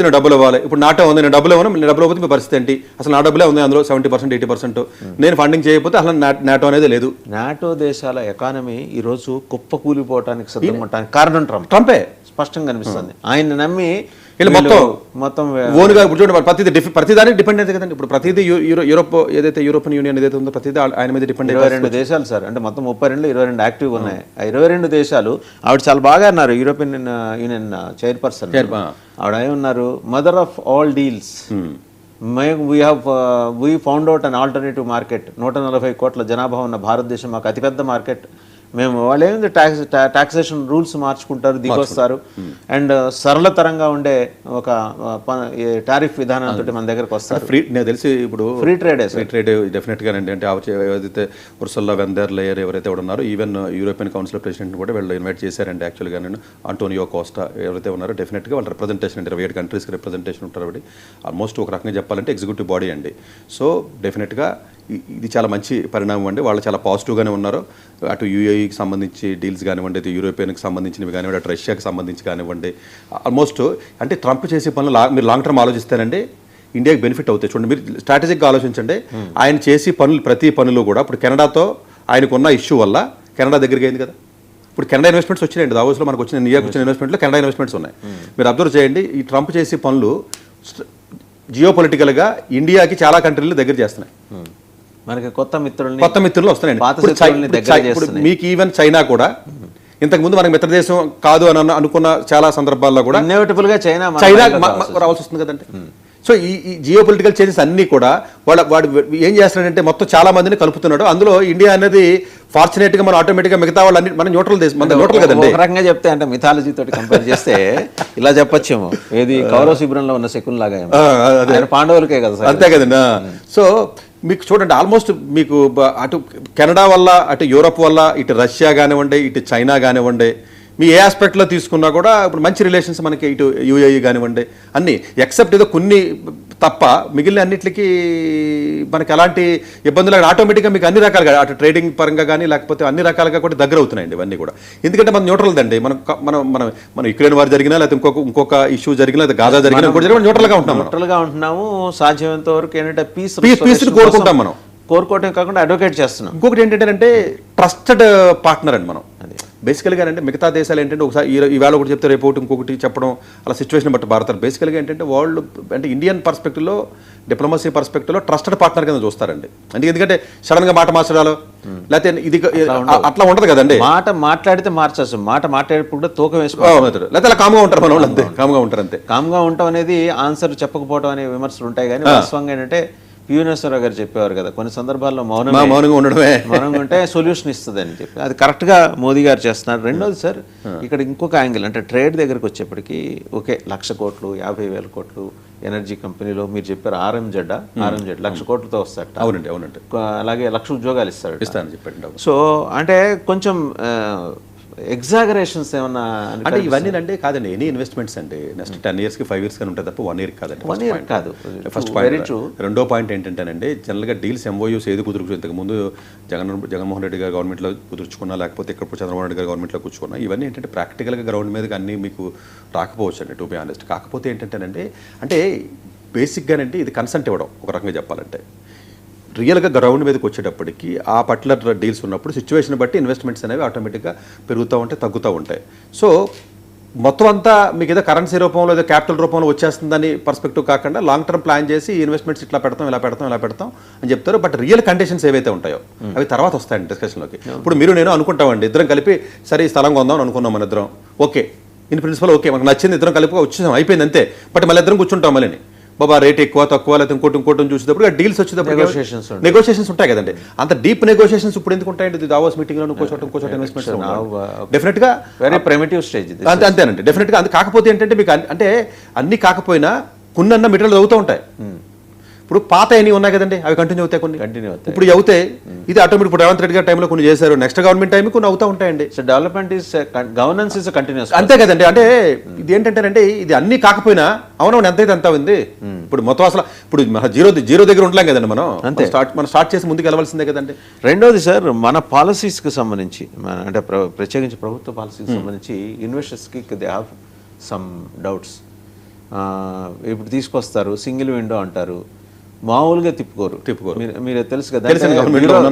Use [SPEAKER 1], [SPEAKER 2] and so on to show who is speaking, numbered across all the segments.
[SPEAKER 1] నేను డబ్బులు ఇవ్వాలి. ఇప్పుడు నాటో ఉంది నేను డబ్బులు ఇవ్వను నేను డబ్బులు ఇవ్వకపోతే మీ పరిస్థితి ఏంటి? అసలు నా డబ్బులే ఉంది అందులో సెవెంటీ పర్సెంట్ ఎయిటీ పర్సెంట్ నేను ఫండింగ్ చేయకపోతే అసలు నాటో అనేది లేదు.
[SPEAKER 2] నాటో దేశాల ఎకానమీ ఈ రోజు కుప్ప కూలిపోవటానికి సిద్ధంగా కారణం ట్రంప్
[SPEAKER 1] ట్రంపే
[SPEAKER 2] స్పష్టంగా కనిపిస్తుంది ఆయన నమ్మి
[SPEAKER 1] వీళ్ళు మొత్తం
[SPEAKER 2] మొత్తం
[SPEAKER 1] ఓన్గా ఇప్పుడు చూడండి ప్రతిదీ డిఫ్ ప్రతిదానికి డిపెండ్ అయితే కదండి. ఇప్పుడు ప్రతిదీ యూరోప్ ఏదైతే యూరోపియన్ యూనియన్ ఏదైతే ఉందో ప్రతిదీ ఆయన మీద డిపెండ్
[SPEAKER 2] ఇరవై రెండు దేశాలు సార్. అంటే మొత్తం ముప్పై రెండు ఇరవై రెండు యాక్టివ్ ఉన్నాయి. ఆ ఇరవై రెండు దేశాలు ఆవిడ చాలా బాగా అన్నారు యూరోపియన్ యూనియన్ చైర్పర్సన్. ఆవిడ ఏమన్నారు mother of all deals we have we found out an alternative market నూట నలభై కోట్ల జనాభా ఉన్న భారతదేశం మాకు అతిపెద్ద మార్కెట్ మేము వాళ్ళు ఏంది ట్యాక్స్ టాక్సేషన్ రూల్స్ మార్చుకుంటారు దిగొస్తారు. అండ్ సరళతరంగా ఉండే ఒక టారిఫ్ విధానంతో మన దగ్గరకు వస్తారు.
[SPEAKER 1] ఫ్రీ నాకు తెలిసి ఇప్పుడు
[SPEAKER 2] ఫ్రీ ట్రేడే
[SPEAKER 1] ఫ్రీ ట్రేడ్ డెఫినెట్గా అండి అంటే ఏదైతే ఉర్సల్లా వెందర్ లేయర్ ఎవరైతే ఎవరు ఉన్నారో ఈవెన్ యూరోపియన్ కౌన్సిల్ ప్రెసిడెంట్ కూడా వీళ్ళు ఇన్వైట్ చేశారండి యాక్చువల్గా నేను అంటోనియో కోస్టా ఎవరైతే ఉన్నారో డెఫినెట్గా వాళ్ళ రిప్రజెంటేషన్ అంటే ఇరవై ఏడు కంట్రీస్కి రిప్రజెంటేషన్ ఉంటారు కాబట్టి ఆల్మోస్ట్ ఒక రకంగా చెప్పాలంటే ఎగ్జిక్యూటివ్ బాడీ అండి. సో డెఫినెట్గా ఇది చాలా మంచి పరిణామం అండి. వాళ్ళు చాలా పాజిటివ్గానే ఉన్నారు. అటు యూఏఈకి సంబంధించి డీల్స్ కానివ్వండి ఇటు యూరోపియన్కి సంబంధించినవి కానివ్వండి అటు రష్యాకి సంబంధించి కానివ్వండి. ఆల్మోస్ట్ అంటే ట్రంప్ చేసే పనులు లా- మీరు లాంగ్ టర్మ్ ఆలోచిస్తానండి ఇండియాకి బెనిఫిట్ అవుతాయి. చూడండి మీరు స్ట్రాటజిక్గా ఆలోచించండి. ఆయన చేసి పనులు ప్రతి పనులు కూడా ఇప్పుడు కెనడాతో ఆయనకున్న ఇష్యూ వల్ల కెనడా దగ్గరికి అయింది కదా. ఇప్పుడు కెనడా ఇన్వెస్ట్మెంట్స్ వచ్చినాయండి. దావోస్లో మనకు వచ్చిన న్యూయార్క్ వచ్చిన ఇన్వెస్ట్మెంట్లో కెనడా ఇన్వెస్ట్మెంట్స్ ఉన్నాయి. మీరు అబ్జర్వ్ చేయండి ఈ ట్రంప్ చేసే పనులు జియో పొలిటికల్గా ఇండియాకి చాలా కంట్రీలు దగ్గర చేస్తున్నాయి.
[SPEAKER 2] మనకి కొత్త మిత్రుల్ని
[SPEAKER 1] కొత్త మిత్రులు వస్తున్నాయండి.
[SPEAKER 2] పాత శత్రువుల్ని దగ్గర చేస్తున్నాయి.
[SPEAKER 1] మీకు ఈవెన్ చైనా కూడా ఇంతకు ముందు మనకి మిత్రదేశం కాదు అని అనుకున్న చాలా సందర్భాల్లో కూడా
[SPEAKER 2] ఇన్ఎవిటబుల్గా చైనా
[SPEAKER 1] చైనా
[SPEAKER 2] రావాల్సి
[SPEAKER 1] వస్తుంది. కదండి. సో ఈ జియో పొలిటికల్ చేంజెస్ అన్ని కూడా వాడు వాడు ఏం చేస్తున్నాడంటే మొత్తం చాలా మందిని కలుపుతున్నాడు. అందులో ఇండియా అనేది ఫార్చునేట్గా మనం ఆటోమేటిక్గా మిగతా వాళ్ళు అన్ని మన న్యూట్రల్ దేశం మన న్యూట్రల్ కదండి.
[SPEAKER 2] ఒక రకంగా చెప్తే అంటే మిథాలజీ తోటి కంపేర్ చేస్తే ఇలా చెప్పొచ్చేమో. ఏది కౌరవ శిబిరంలో ఉన్న శకున్ లాగా పాండవులకే కదా
[SPEAKER 1] అంతే కదండి. సో మీకు చూడండి ఆల్మోస్ట్ మీకు అటు కెనడా వల్ల అటు యూరప్ వల్ల ఇటు రష్యా కానివ్వండి ఇటు చైనా కానివ్వండి మీ ఏ ఆస్పెక్ట్లో తీసుకున్నా కూడా ఇప్పుడు మంచి రిలేషన్స్ మనకి ఇటు యూఏఈ కానివ్వండి అన్ని ఎక్సెప్ట్ ఏదో కొన్ని తప్ప మిగిలిన అన్నిటికీ మనకి ఎలాంటి ఇబ్బందులు ఆటోమేటిక్గా మీకు అన్ని రకాలుగా అటు ట్రేడింగ్ పరంగా కానీ లేకపోతే అన్ని రకాలుగా కూడా దగ్గర అవుతున్నాయండి ఇవన్నీ కూడా. ఎందుకంటే మన న్యూట్రల్ దండి. మనం మనం మనం మన యుక్రెయిన్ వారు జరిగినా లేకపోతే ఇంకొక ఇంకొక ఇష్యూ జరిగినా లేదా గాజా జరిగినా కూడా జరిగినా న్యూట్రల్గా ఉంటాం మనం.
[SPEAKER 2] న్యూట్రల్గా ఉంటున్నాము. సాధ్యమైనంత వరకు ఏంటంటే పీస్
[SPEAKER 1] Peace- peace ని కోరుకుంటాం మనం.
[SPEAKER 2] కోరుకోవటం కాకుండా అడ్వకేట్ చేస్తున్నాం.
[SPEAKER 1] ఇంకొకటి ఏంటంటే ట్రస్టెడ్ పార్ట్నర్ అండి మనం. బేసికల్గా అంటే మిగతా దేశాలు ఏంటంటే ఒకసారి ఈ- ఈవేళ ఒకటి చెప్తే రేపు ఇంకొకటి చెప్పడం అలా సిచ్యువేషన్ బట్టి భారతారు బేసికల్గా ఏంటంటే వాళ్ళు అంటే ఇండియన్ పర్స్పెక్టివ్లో డిప్లొమసీ పర్స్పెక్టివ్లో ట్రస్టెడ్ పార్ట్నర్ కింద చూస్తారండి. అంటే ఎందుకంటే సడన్గా మాట మార్చడాలు లేకపోతే ఇది అట్లా ఉండదు. కదండి.
[SPEAKER 2] మాట మాట్లాడితే మార్చచ్చు మాట మాట్లాడేప్పుడు కూడా తూకం వేసుకో
[SPEAKER 1] ఆ, అవును. లేకపోతే అలా కామ్గా ఉంటారు మన వాళ్ళు అంతే కామ్గా ఉంటారు అంతే.
[SPEAKER 2] కామ్గా ఉండటం అనేది ఆన్సర్ చెప్పకపోవడం అనే విమర్శలు ఉంటాయి కానీ వాస్తవంగా ఏంటంటే పియూనేశ్వరరావు గారు చెప్పేవారు కదా కొన్ని సందర్భాల్లో మౌనం
[SPEAKER 1] మౌనంగా ఉండడమే.
[SPEAKER 2] మౌనంగా ఉంటే సొల్యూషన్ ఇస్తుంది అని చెప్పి. అది కరెక్ట్గా మోదీ గారు చేస్తున్నారు. రెండోది సార్ ఇక్కడ ఇంకొక యాంగిల్ అంటే ట్రేడ్ దగ్గరికి వచ్చేప్పటికి ఓకే లక్ష కోట్లు యాభై వేల కోట్లు ఎనర్జీ కంపెనీలో మీరు చెప్పారు RM Z RM Z lakh కోట్లతో వస్తారట.
[SPEAKER 1] అవునండి అవునండి.
[SPEAKER 2] అలాగే లక్ష ఉద్యోగాలు ఇస్తారు
[SPEAKER 1] ఇస్తానని చెప్పండి.
[SPEAKER 2] సో అంటే కొంచెం ఎగ్జాగరేషన్స్ ఏమన్నా
[SPEAKER 1] అంటే ఇవన్నీ అంటే కాదండి ఎనీ ఇన్వెస్ట్మెంట్స్ అండి నెక్స్ట్ టెన్ ఇయర్స్కి ఫైవ్ ఇయర్స్ కానీ ఉంటుంది తప్ప వన్ ఇయర్ కాదండి
[SPEAKER 2] One year కాదు.
[SPEAKER 1] First point. రెండో పాయింట్ ఏంటంటేనండి జనరల్గా డీల్స్ ఎంఓయూస్ ఏది కుదుర్చు ఇంతకు ముందు జగన్ జగన్మోహన్ రెడ్డి గారు గవర్నమెంట్లో కుదుర్చుకున్నా లేకపోతే ఇక్కడ చంద్రబాబు నాయుడు గారు గవర్నమెంట్లో కూర్చుకున్నా ఇవన్నీ ఏంటంటే ప్రాక్టికల్గా గ్రౌండ్ మీదకి అన్నీ మీకు రాకపోవచ్చు అండి టు బి ఆనెస్ట్ కాకపోతే ఏంటంటేనండి అంటే బేసిక్గానంటే ఇది కన్సెంట్ ఇవ్వడం ఒక రకంగా చెప్పాలంటే. రియల్గా గ్రౌండ్ మీదకి వచ్చేటప్పటికి ఆ పర్టికులర్ డీల్స్ ఉన్నప్పుడు సిచ్యువేషన్ బట్టి ఇన్వెస్ట్మెంట్స్ అనేవి ఆటోమేటిక్గా పెరుగుతూ ఉంటాయి తగ్గుతూ ఉంటాయి. సో మొత్తం అంతా మీకు ఏదో కరెన్సీ రూపంలో ఏదో క్యాపిటల్ రూపంలో వచ్చేస్తుందని పర్స్పెక్టివ్ కాకుండా లాంగ్ టర్మ్ ప్లాన్ చేసి ఇన్వెస్ట్మెంట్స్ ఇట్లా పెడతాం ఇలా పెడతాం ఇలా పెడతాం అని చెప్తారు. బట్ రియల్ కండిషన్స్ ఏవైతే ఉంటాయో అవి తర్వాత వస్తాయండి డిస్కషన్లోకి. ఇప్పుడు మీరు నేను అనుకుంటామండి ఇద్దరం కలిపి సరే ఈ స్థలం కొందాం అని అనుకున్నాం మన ఇద్దరం. ఓకే. ఇన్ ప్రిన్సిపల్ ఓకే మనకు నచ్చింది ఇద్దరం కలిపి వచ్చేసాం అయిపోయింది అంతే. బట్ మళ్ళీ ఇద్దరం కూర్చుంటాం మళ్ళీ బాబా రేట్ ఎక్కువ తక్కువ లేకపోతే ఇంకోటి ఇంకోటి చూసేటప్పుడు డీల్స్ వచ్చేటప్పుడు. నెగోషియేషన్స్ ఉంటాయి. కదండి. అంత డీప్ నెగోషియేషన్స్ ఇప్పుడు ఎందుకు ఉంటాయండి? దావాస్ మీటింగ్లో ఇంకో చోట ఇంకో చోట ఇన్వెస్ట్మెంట్స్ డెఫినెట్గా
[SPEAKER 2] వెరీ ప్రిమిటివ్ స్టేజ్
[SPEAKER 1] అంతే అంతేనండి. డెఫినెట్గా అంత కాకపోతే ఏంటంటే మీకు అంటే అన్ని కాకపోయినా కొన్ని అన్న మెటీరియల్ అవుతూ ఉంటాయి. ఇప్పుడు పాత ఎన్ని ఉన్నాయి కదండి? అవి కంటిన్యూ అవుతాయి కొన్ని.
[SPEAKER 2] కంటిన్యూ అవుతాయి.
[SPEAKER 1] ఇప్పుడు అవుతాయి ఇది ఆటోమేటిక్ ఇప్పుడు రేవంత్ రెడ్డి గారి టైంలో కొన్ని చేశారు. నెక్స్ట్ గవర్నమెంట్ టైం కొన్ని అవుతూ ఉంటాయండి.
[SPEAKER 2] So development is governance is continues
[SPEAKER 1] అంతే కదండి. అంటే ఇది ఏంటంటేనంటే ఇది అన్ని కాకపోయినా అవునవును ఎంతైతే అంత ఉంది. ఇప్పుడు మొత్తం అసలు ఇప్పుడు మన జీరో జీరో దగ్గర ఉండలేం కదండి మనం.
[SPEAKER 2] అంతే.
[SPEAKER 1] స్టార్ట్ మనం స్టార్ట్ చేసి ముందుకు వెళ్ళవలసిందే కదండి.
[SPEAKER 2] రెండోది సార్ మన పాలసీస్కి సంబంధించి అంటే ప్ర- ప్రత్యేకించి ప్రభుత్వ పాలసీకి సంబంధించి ఇన్వెస్టర్స్కి దే హ్యావ్ సమ్ డౌట్స్ ఇప్పుడు తీసుకొస్తారు సింగిల్ విండో అంటారు. మామూలుగా తిప్పుకోరు.
[SPEAKER 1] తిప్పుకోరు.
[SPEAKER 2] మీరు తెలుసు కదా అంటే.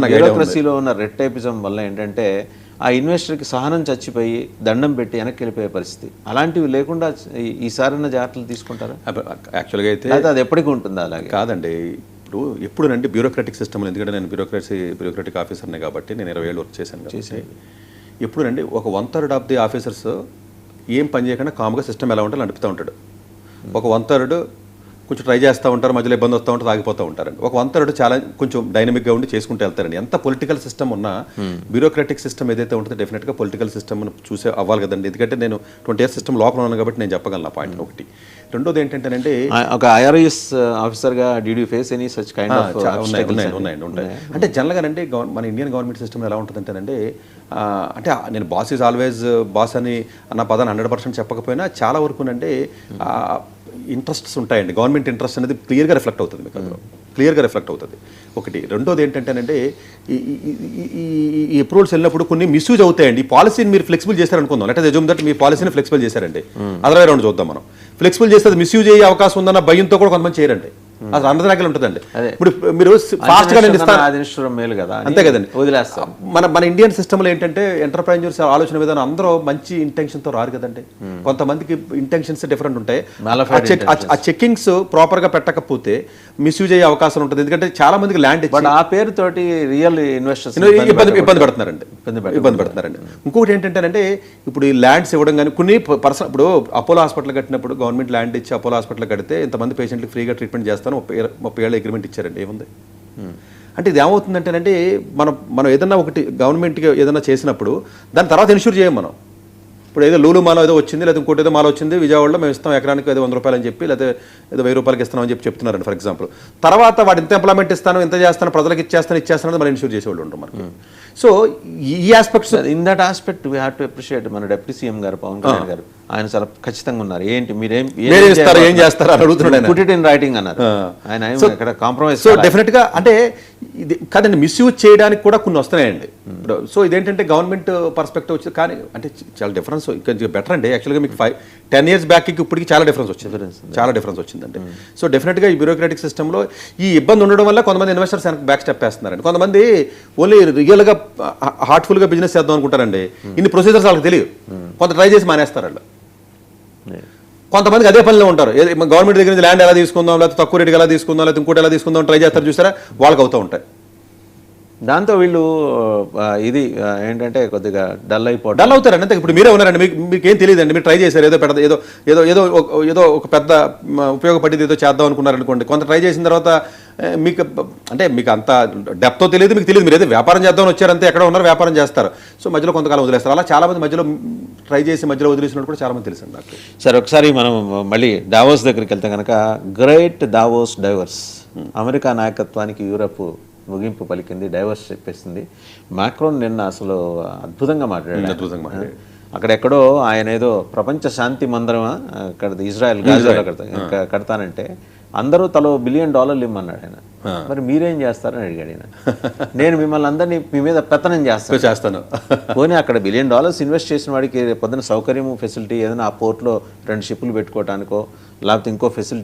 [SPEAKER 2] బ్యూరోక్రసీలో ఉన్న రెడ్ టైపిజం వల్ల ఏంటంటే ఆ ఇన్వెస్టర్కి సహనం చచ్చిపోయి దండం పెట్టి వెనక్కి వెళ్ళిపోయే పరిస్థితి. అలాంటివి లేకుండా ఈ- ఈసారైనా జాగ్రత్తలు తీసుకుంటారా?
[SPEAKER 1] యాక్చువల్గా అయితే
[SPEAKER 2] అయితే అది ఎప్పటికీ ఉంటుందా అలాగే?
[SPEAKER 1] కాదండి. ఇప్పుడు ఎప్పుడునండి బ్యూరోక్రాటిక్ సిస్టమ్ ఎందుకంటే నేను బ్యూరోక్రసీ బ్యూరోక్రాటిక్ ఆఫీసర్నే కాబట్టి నేను ఇరవై ఏళ్ళు వర్క్ చేశాను కాబట్టి. ఎప్పుడునండి ఒక one third of the officers ఏం పని చేయకుండా కామ్గా సిస్టమ్ ఎలా ఉంటే నడుపుతూ ఉంటాడు. ఒక వన్ థర్డ్ కొంచెం ట్రై చేస్తూ ఉంటారు మధ్యలో ఇబ్బంది వస్తూ ఉంటుంది ఆగిపోతూ ఉంటారండి. ఒక వన్ థర్డ్ చాలా కొంచెం డైనమిక్గా ఉండి చేసుకుంటూ వెళ్తారండి. ఎంత పొలిటికల్ సిస్టమ్ ఉన్నా బ్యూరోక్రాటిక్ సిస్టమ్ ఏదైతే ఉంటుందో డెఫినెట్గా పొలిటికల్ సిస్టమ్ చూసే అవ్వాలి కదండి. ఎందుకంటే నేను ట్వంటీ ఇయర్స్ సిస్టమ్ లోపల ఉన్నాను కాబట్టి నేను చెప్పగలను పాయింట్ ఒకటి. రెండోది ఏంటంటేనంటే
[SPEAKER 2] ఆ- ఒక ఐఆర్ఎస్ ఆఫీసర్గా did face any such kind
[SPEAKER 1] ఉన్నాయి ఉన్నాయండి ఉంటాయి. అంటే జనరల్గా అంటే మన ఇండియన్ గవర్నమెంట్ సిస్టమ్ ఎలా ఉంటుందంటేనంటే ఆ, అంటే నేను బాస్ ఈజ్ ఆల్వేస్ బాస్ అని అన్న పదాన్ని హండ్రెడ్ పర్సెంట్ చెప్పకపోయినా చాలా వరకు అంటే ఇంట్రెస్ట్స్ ఉంటాయండి. గవర్నమెంట్ ఇంట్రెస్ట్ అనేది క్లియర్గా రిఫ్లెక్ట్ అవుతుంది మీకు అందులో. క్లియర్గా రిఫ్లెక్ట్ అవుతుంది. ఒకటి. రెండోది ఏంటంటేనంటే ఈ అప్రూవల్స్ వెళ్ళినప్పుడు కొన్ని మిస్యూజ్ అవుతాయండి. ఈ పాలసీని మీరు ఫ్లెక్సిబుల్ చేశారనుకుందాం. అంటే ఎజూమ్ దట్ మీ పాలసీని ఫ్లెక్సిబుల్ చేశారండి. అదర్ రౌండ్ చూద్దాం మనం. ఫ్లెక్సిబుల్ చేస్తే అది మిస్యూజ్ అయ్యే అవకాశం ఉందన్న భయంతో కూడా కొంతమంది చేయరండి. అది అందరి దగ్గర ఉంటుందండి. ఇప్పుడు మీరు ఫాస్ట్గా నేను
[SPEAKER 2] మేలు కదా
[SPEAKER 1] అంతే కదండి
[SPEAKER 2] వదిలేస్తాం.
[SPEAKER 1] మన మన ఇండియన్ సిస్టంలో ఏంటంటే ఎంటర్ప్రైజర్స్ ఆలోచన విధానం అందరూ మంచి intention తో రారు కదండి. కొంతమందికి ఇంటెన్షన్స్ డిఫరెంట్ ఉంటాయి. ఆ చెక్కింగ్స్ ప్రాపర్గా పెట్టకపోతే మిస్యూజ్ అయ్యే అవకాశం ఉంటుంది. ఎందుకంటే చాలా మందికి ల్యాండ్
[SPEAKER 2] బట్ ఆ పేరుతోటి రియల్ ఇన్వెస్టర్స్
[SPEAKER 1] ఇబ్బంది ఇబ్బంది పెడుతున్నారండి. ఇబ్బంది పెడుతున్నారండి. ఇంకొకటి ఏంటంటే ఇప్పుడు ఈ ల్యాండ్స్ ఇవ్వడం కానీ కొన్ని పర్సన్ ఇప్పుడు అపోలో హాస్పిటల్ కట్టినప్పుడు గవర్నమెంట్ ల్యాండ్ ఇచ్చి అపోలో హాస్పిటల్ కడితే ఇంతమంది పేషెంట్కి ఫ్రీగా ట్రీట్మెంట్ చేస్తాను ముప్పై ఏళ్ళ- ముప్పై ఏళ్ళ అగ్రిమెంట్ ఇచ్చారండి ఏముంది? అంటే ఇది ఏమవుతుందంటేనంటే మనం మనం ఏదన్నా ఒకటి గవర్నమెంట్కి ఏదైనా చేసినప్పుడు దాని తర్వాత ఇన్షూర్ చేయం మనం. ఇప్పుడు ఏదో లూలు మాల ఏదో వచ్చింది లేదా ఇంకోటి ఏదో మాల వచ్చింది విజయవాడలో మేము ఇస్తాం ఎకరానికి ఏదో వంద రూపాయలు అని చెప్పి లేదా ఏదో వెయ్యి రూపాయలకి ఇస్తామని చెప్పి చెప్తున్నారండి ఫర్ ఎగ్జాంపుల్ తర్వాత వాడు ఇంత ఇంప్లిమెంట్ ఇస్తాను ఇంత చేస్తాను ప్రజలకు ఇచ్చేస్తాను ఇచ్చేస్తాను అని మనం ఇన్షూర్ చేసేవాళ్ళు ఉంటాం మనకి. సో ఈ aspects
[SPEAKER 2] in that aspect we have to appreciate మన డిప్యూటీ సీఎం గారు పవన్ కళ్యాణ్ గారు. ఆయన చాలా ఖచ్చితంగా ఉన్నారు. ఏంటి? మీరేం
[SPEAKER 1] ఇస్తారు ఏం చేస్తారు? అని అడుగుతున్నాడు.
[SPEAKER 2] పుట్ ఇట్ ఇన్ రైటింగ్ అన్నారు. ఆయన ఇక్కడ కాంప్రమైజ్
[SPEAKER 1] సో డెఫినెట్గా అంటే ఇది కాదండి మిస్యూజ్ చేయడానికి కూడా కొన్ని వస్తున్నాయండి. ఇప్పుడు సో ఇదేంటంటే గవర్నమెంట్ పర్స్పెక్టివ్ వచ్చి కానీ అంటే చాలా డిఫరెన్స్ ఇంకా బెటర్ అండి. యాక్చువల్గా మీకు ఫైవ్ టెన్ ఇయర్స్ బ్యాక్ ఇప్పటికి చాలా డిఫరెన్స్ వచ్చింది. చాలా డిఫరెన్స్ వచ్చిందండి. సో డెఫినెట్గా ఈ బ్యూరోక్రాటిక్ సిస్టంలో ఈ ఇబ్బంది ఉండడం వల్ల కొంతమంది ఇన్వెస్టర్స్ వెనక్కి బ్యాక్ స్టెప్ వేస్తున్నారండి కొంతమంది ఓన్లీ రియల్గా హార్ట్ఫుల్గా బిజినెస్ చేద్దాం అనుకుంటారండి. ఇన్ని ప్రొసీజర్స్ వాళ్ళకి తెలియదు. కొంత ట్రై చేసి మానేస్తారు వాళ్ళు. కొంతమందికి అదే పనిలో ఉంటారు. గవర్నమెంట్ దగ్గర నుంచి ల్యాండ్ ఎలా తీసుకుందాం లేకపోతే తక్కువ రేటుకి ఎలా తీసుకుందాం లేకపోతే ఇంకోటి ఎలా తీసుకుందాం ట్రై చేస్తారు చూసారా వాళ్ళకి అవుతూ ఉంటాయి.
[SPEAKER 2] దాంతో వీళ్ళు ఇది ఏంటంటే కొద్దిగా డల్ అయిపోవడం.
[SPEAKER 1] డల్ అవుతారండి అంతే ఇప్పుడు మీరే ఉన్నారండి మీకు మీకు ఏం తెలియదండి మీరు ట్రై చేశారు ఏదో పెద్ద ఏదో ఏదో ఏదో ఒక- ఏదో ఒక పెద్ద ఉపయోగపడేది ఏదో చేద్దాం అనుకున్నారు అనుకోండి. కొంత ట్రై చేసిన తర్వాత మీకు అంటే మీకు అంత డెప్తో తెలియదు మీకు తెలియదు. మీరు ఏదో వ్యాపారం చేద్దామని వచ్చారంతే ఎక్కడ ఉన్నారు వ్యాపారం చేస్తారు. సో మధ్యలో కొంతకాలం వదిలేస్తారు. అలా చాలా మంది మధ్యలో ట్రై చేసి మధ్యలో వదిలేసినట్టు కూడా చాలా మంది తెలుసండి నాకు.
[SPEAKER 2] సరే ఒకసారి మనం మళ్ళీ డావోస్ దగ్గరికి వెళ్తే కనుక గ్రేట్ డావోస్ డైవర్స్ అమెరికా నాయకత్వానికి యూరప్ ముగింపు పలికింది డైవర్స్ చెప్పేసింది. మాక్రోన్ నిన్న అసలు అద్భుతంగా మాట్లాడాడు.
[SPEAKER 1] అద్భుతంగా మాట్లాడాడు.
[SPEAKER 2] అక్కడెక్కడో ఆయన ఏదో ప్రపంచ శాంతి మందిరమా అక్కడ ఇజ్రాయెల్ గాజాలో కడతా కడతానంటే అందరూ తలో బిలియన్ డాలర్లు ఇమ్మన్నాడు ఆయన. మరి మీరేం చేస్తారని అడిగాడు ఆయన నేను మిమ్మల్ని అందరినీ మీ మీద పెత్తనం చేస్తాను.
[SPEAKER 1] చేస్తాను.
[SPEAKER 2] పోనీ అక్కడ బిలియన్ డాలర్స్ ఇన్వెస్ట్ చేసిన వాడికి పొద్దున సౌకర్యము ఫెసిలిటీ ఏదైనా ఆ పోర్ట్లో రెండు షిప్పులు పెట్టుకోవటానికో లేకపోతే ఇంకో ఫెసిలిటీ